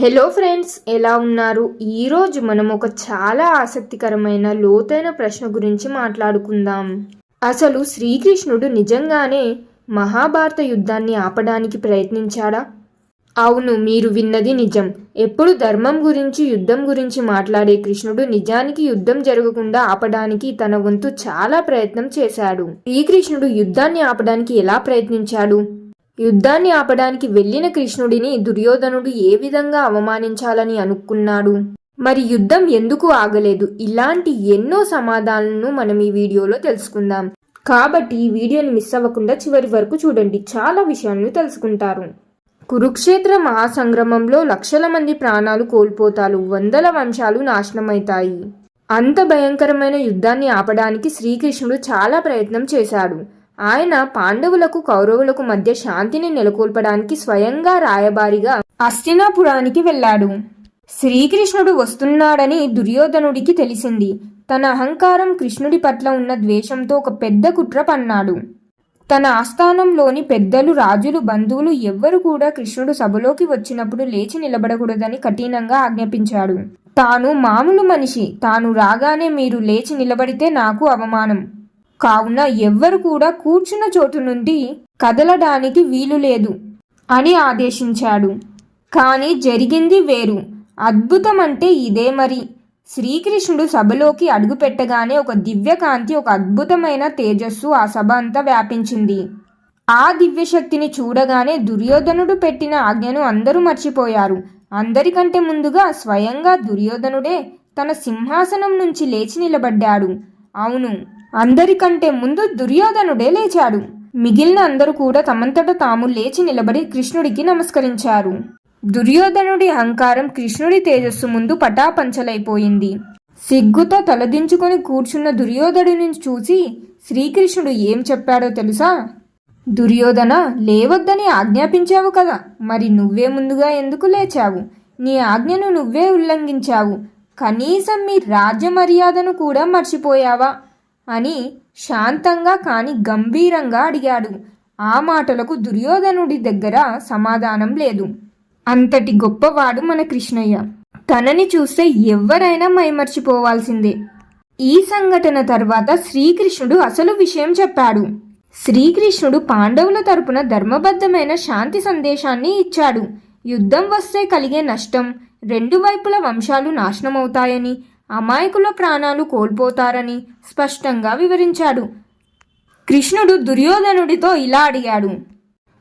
Hello friends ఎలా ఉన్నారు? ఈరోజు మనం ఒక చాలా ఆసక్తికరమైన లోతైన ప్రశ్న గురించి మాట్లాడుకుందాం. అసలు శ్రీకృష్ణుడు నిజంగానే మహాభారత యుద్ధాన్ని ఆపడానికి ప్రయత్నించాడా? అవును మీరు విన్నది నిజం. ఎప్పుడు ధర్మం గురించి యుద్ధం గురించి మాట్లాడే కృష్ణుడు నిజానికి యుద్ధం జరగకుండా ఆపడానికి తన వంతు చాలా ప్రయత్నం చేశాడు. శ్రీకృష్ణుడు యుద్ధాన్ని ఆపడానికి ఎలా ప్రయత్నించాడు? యుద్ధాన్ని ఆపడానికి వెళ్ళిన కృష్ణుడిని దుర్యోధనుడు ఏ విధంగా అవమానించాలని అనుకున్నాడు? మరి యుద్ధం ఎందుకు ఆగలేదు? ఇలాంటి ఎన్నో సమాధానాలను మనం ఈ వీడియోలో తెలుసుకుందాం. కాబట్టి ఈ వీడియోని మిస్ అవ్వకుండా చివరి వరకు చూడండి. చాలా విషయాలను తెలుసుకుంటారు. కురుక్షేత్ర మహాసంగ్రమంలో లక్షల మంది ప్రాణాలు కోల్పోతారు వందల వంశాలు నాశనమవుతాయి. అంత భయంకరమైన యుద్ధాన్ని ఆపడానికి శ్రీకృష్ణుడు చాలా ప్రయత్నం చేశాడు. ఆయన పాండవులకు కౌరవులకు మధ్య శాంతిని నెలకొల్పడానికి స్వయంగా రాయబారిగా అస్తినాపురానికి వెళ్ళాడు. శ్రీకృష్ణుడు వస్తున్నాడని దుర్యోధనుడికి తెలిసింది. తన అహంకారం కృష్ణుడి పట్ల ఉన్న ద్వేషంతో ఒక పెద్ద కుట్ర పన్నాడు. తన ఆస్థానంలోని పెద్దలు రాజులు బంధువులు ఎవ్వరు కూడా కృష్ణుడు సభలోకి వచ్చినప్పుడు లేచి నిలబడకూడదని కఠినంగా ఆజ్ఞాపించాడు. తాను మామూలు మనిషి. తాను రాగానే మీరు లేచి నిలబడితే నాకు అవమానం. కావున ఎవ్వరు కూడా కూర్చున్న చోటు నుండి కదలడానికి వీలు లేదు అని ఆదేశించాడు. కానీ జరిగింది వేరు. అద్భుతం అంటే ఇదే మరి. శ్రీకృష్ణుడు సభలోకి అడుగుపెట్టగానే ఒక దివ్యకాంతి ఒక అద్భుతమైన తేజస్సు ఆ సభ అంతా వ్యాపించింది. ఆ దివ్యశక్తిని చూడగానే దుర్యోధనుడు పెట్టిన ఆజ్ఞను అందరూ మర్చిపోయారు. అందరికంటే ముందుగా స్వయంగా దుర్యోధనుడే తన సింహాసనం నుంచి లేచి నిలబడ్డాడు. అవును అందరికంటే ముందు దుర్యోధనుడే లేచాడు. మిగిలిన అందరూ కూడా తమంతట తాము లేచి నిలబడి కృష్ణుడికి నమస్కరించారు. దుర్యోధనుడి అహంకారం కృష్ణుడి తేజస్సు ముందు పటాపంచలైపోయింది. సిగ్గుతో తలదించుకొని కూర్చున్న దుర్యోధనుడిని చూసి శ్రీకృష్ణుడు ఏం చెప్పాడో తెలుసా? దుర్యోధన లేవద్దని ఆజ్ఞాపించావు కదా. మరి నువ్వే ముందుగా ఎందుకు లేచావు? నీ ఆజ్ఞను నువ్వే ఉల్లంఘించావు. కనీసం మీ రాజ్య మర్యాదను కూడా మర్చిపోయావా? అని శాంతంగా కాని గంభీరంగా అడిగాడు. ఆ మాటలకు దుర్యోధనుడి దగ్గర సమాధానం లేదు. అంతటి గొప్పవాడు మన కృష్ణయ్య. తనని చూస్తే ఎవరైనా మైమర్చిపోవాల్సిందే. ఈ సంఘటన తర్వాత శ్రీకృష్ణుడు అసలు విషయం చెప్పాడు. శ్రీకృష్ణుడు పాండవుల తరపున ధర్మబద్ధమైన శాంతి సందేశాన్ని ఇచ్చాడు. యుద్ధం వస్తే కలిగే నష్టం రెండు వైపుల వంశాలు నాశనమవుతాయని అమాయకుల ప్రాణాలు కోల్పోతారని స్పష్టంగా వివరించాడు. కృష్ణుడు దుర్యోధనుడితో ఇలా అడిగాడు.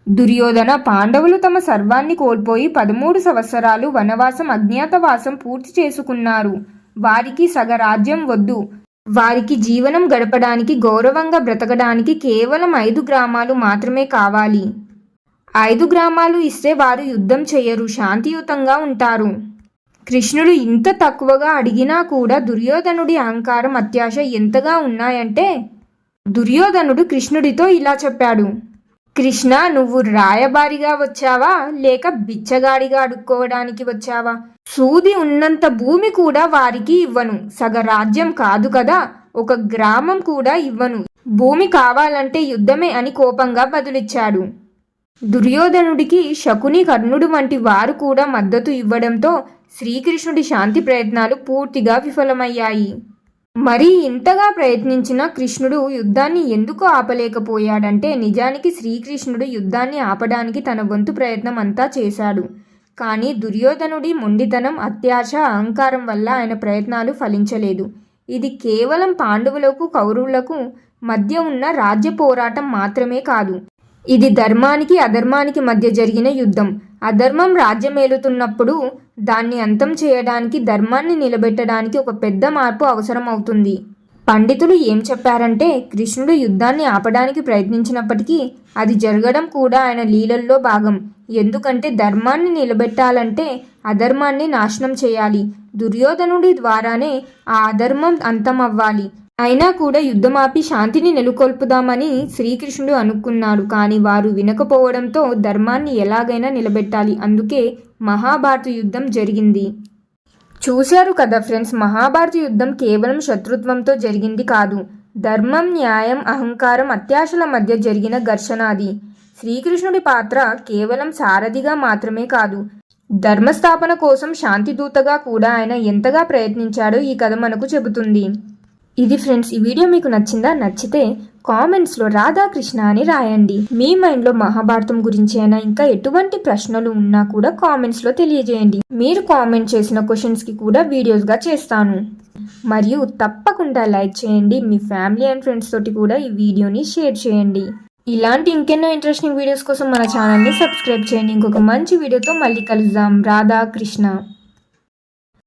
దుర్యోధన పాండవులు తమ సర్వాన్ని కోల్పోయి పదమూడు సంవత్సరాలు వనవాసం అజ్ఞాతవాసం పూర్తి చేసుకున్నారు. వారికి సగరాజ్యం వద్దు. వారికి జీవనం గడపడానికి గౌరవంగా బ్రతకడానికి కేవలం ఐదు గ్రామాలు మాత్రమే కావాలి. ఐదు గ్రామాలు ఇస్తే వారు యుద్ధం చేయరు శాంతియుతంగా ఉంటారు. కృష్ణుడు ఇంత తక్కువగా అడిగినా కూడా దుర్యోధనుడి అహంకారం అత్యాశ ఎంతగా ఉన్నాయంటే దుర్యోధనుడు కృష్ణుడితో ఇలా చెప్పాడు. కృష్ణ నువ్వు రాయబారిగా వచ్చావా? లేక బిచ్చగాడిగా అడుక్కోవడానికి వచ్చావా? సూది ఉన్నంత భూమి కూడా వారికి ఇవ్వను. సగ రాజ్యం కాదు కదా ఒక గ్రామం కూడా ఇవ్వను. భూమి కావాలంటే యుద్ధమే అని కోపంగా బదులిచ్చాడు. దుర్యోధనుడికి శకుని కర్ణుడు వంటి వారు కూడా మద్దతు ఇవ్వడంతో శ్రీకృష్ణుడి శాంతి ప్రయత్నాలు పూర్తిగా విఫలమయ్యాయి. మరి ఇంతగా ప్రయత్నించిన కృష్ణుడు యుద్ధాన్ని ఎందుకు ఆపలేకపోయాడంటే నిజానికి శ్రీకృష్ణుడు యుద్ధాన్ని ఆపడానికి తన వంతు ప్రయత్నం అంతా చేశాడు. కానీ దుర్యోధనుడి మొండితనం అత్యాశ అహంకారం వల్ల ఆయన ప్రయత్నాలు ఫలించలేదు. ఇది కేవలం పాండవులకు కౌరవులకు మధ్య ఉన్న రాజ్య పోరాటం మాత్రమే కాదు. ఇది ధర్మానికి అధర్మానికి మధ్య జరిగిన యుద్ధం. అధర్మం రాజ్యమేలుతున్నప్పుడు దాన్ని అంతం చేయడానికి ధర్మాన్ని నిలబెట్టడానికి ఒక పెద్ద మార్పు అవసరం అవుతుంది పండితులు ఏం చెప్పారంటే కృష్ణుడు యుద్ధాన్ని ఆపడానికి ప్రయత్నించినప్పటికీ అది జరగడం కూడా ఆయన లీలల్లో భాగం. ఎందుకంటే ధర్మాన్ని నిలబెట్టాలంటే అధర్మాన్ని నాశనం చేయాలి. దుర్యోధనుడి ద్వారానే ఆ అధర్మం అంతమవ్వాలి. అయినా కూడా యుద్ధమాపి శాంతిని నెలకొల్పుదామని శ్రీకృష్ణుడు అనుకున్నాడు. కానీ వారు వినకపోవడంతో ధర్మాన్ని ఎలాగైనా నిలబెట్టాలి. అందుకే మహాభారత యుద్ధం జరిగింది. చూశారు కదా ఫ్రెండ్స్ మహాభారత యుద్ధం కేవలం శత్రుత్వంతో జరిగింది కాదు. ధర్మం న్యాయం అహంకారం అత్యాశల మధ్య జరిగిన ఘర్షణ అది. శ్రీకృష్ణుడి పాత్ర కేవలం సారథిగా మాత్రమే కాదు. ధర్మస్థాపన కోసం శాంతిదూతగా కూడా ఆయన ఎంతగా ప్రయత్నించాడో ఈ కథ మనకు చెబుతుంది. ఇది ఫ్రెండ్స్ ఈ వీడియో మీకు నచ్చిందా? నచ్చితే కామెంట్స్లో రాధాకృష్ణ అని రాయండి. మీ మైండ్లో మహాభారతం గురించి అయినా ఇంకా ఎటువంటి ప్రశ్నలు ఉన్నా కూడా కామెంట్స్లో తెలియజేయండి. మీరు కామెంట్ చేసిన క్వశ్చన్స్కి కూడా వీడియోస్గా చేస్తాను. మరియు తప్పకుండా లైక్ చేయండి. మీ ఫ్యామిలీ అండ్ ఫ్రెండ్స్ తోటి కూడా ఈ వీడియోని షేర్ చేయండి. ఇలాంటి ఇంకెన్నో ఇంట్రెస్టింగ్ వీడియోస్ కోసం మన ఛానల్ని సబ్స్క్రైబ్ చేయండి. ఇంకొక మంచి వీడియోతో మళ్ళీ కలుద్దాం. రాధాకృష్ణ.